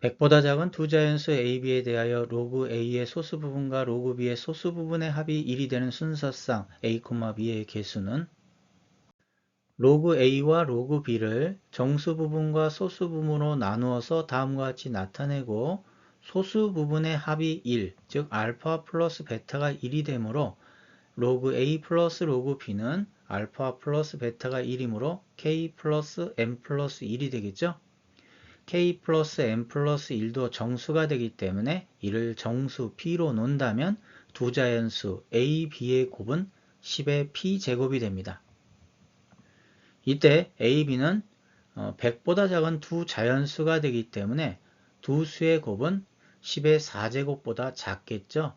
100보다 작은 두 자연수 a, b에 대하여 로그 a의 소수 부분과 로그 b의 소수 부분의 합이 1이 되는 순서상 a, b의 개수는 로그 a와 로그 b를 정수 부분과 소수 부분으로 나누어서 다음과 같이 나타내고 소수 부분의 합이 1, 즉 알파 플러스 베타가 1이 되므로 로그 a 플러스 로그 b는 알파 플러스 베타가 1이므로 k 플러스 m 플러스 1이 되겠죠? K 플러스 m 플러스 1도 정수가 되기 때문에 이를 정수 p로 놓는다면 두 자연수 a, b의 곱은 10의 p 제곱이 됩니다. 이때 a, b는 100보다 작은 두 자연수가 되기 때문에 두 수의 곱은 10의 4제곱보다 작겠죠?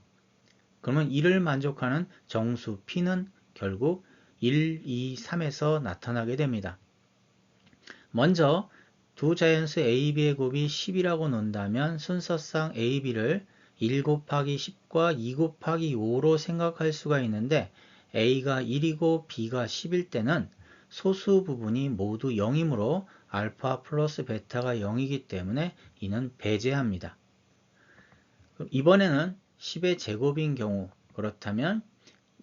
그러면 이를 만족하는 정수 p는 결국 1, 2, 3에서 나타나게 됩니다. 먼저 두 자연수 a, b의 곱이 10이라고 놓는다면 순서상 a, b를 1 곱하기 10과 2 곱하기 5로 생각할 수가 있는데 a가 1이고 b가 10일 때는 소수 부분이 모두 0이므로 알파 플러스 베타가 0이기 때문에 이는 배제합니다. 이번에는 10의 제곱인 경우 그렇다면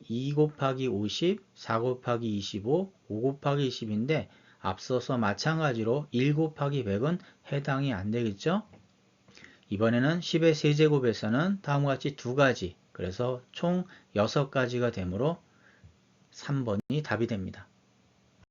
2 곱하기 50, 4 곱하기 25, 5 곱하기 20인데 앞서서 마찬가지로 1 곱하기 100은 해당이 안 되겠죠? 이번에는 10의 세제곱에서는 다음과 같이 두 가지, 그래서 총 6가지가 되므로 3번이 답이 됩니다.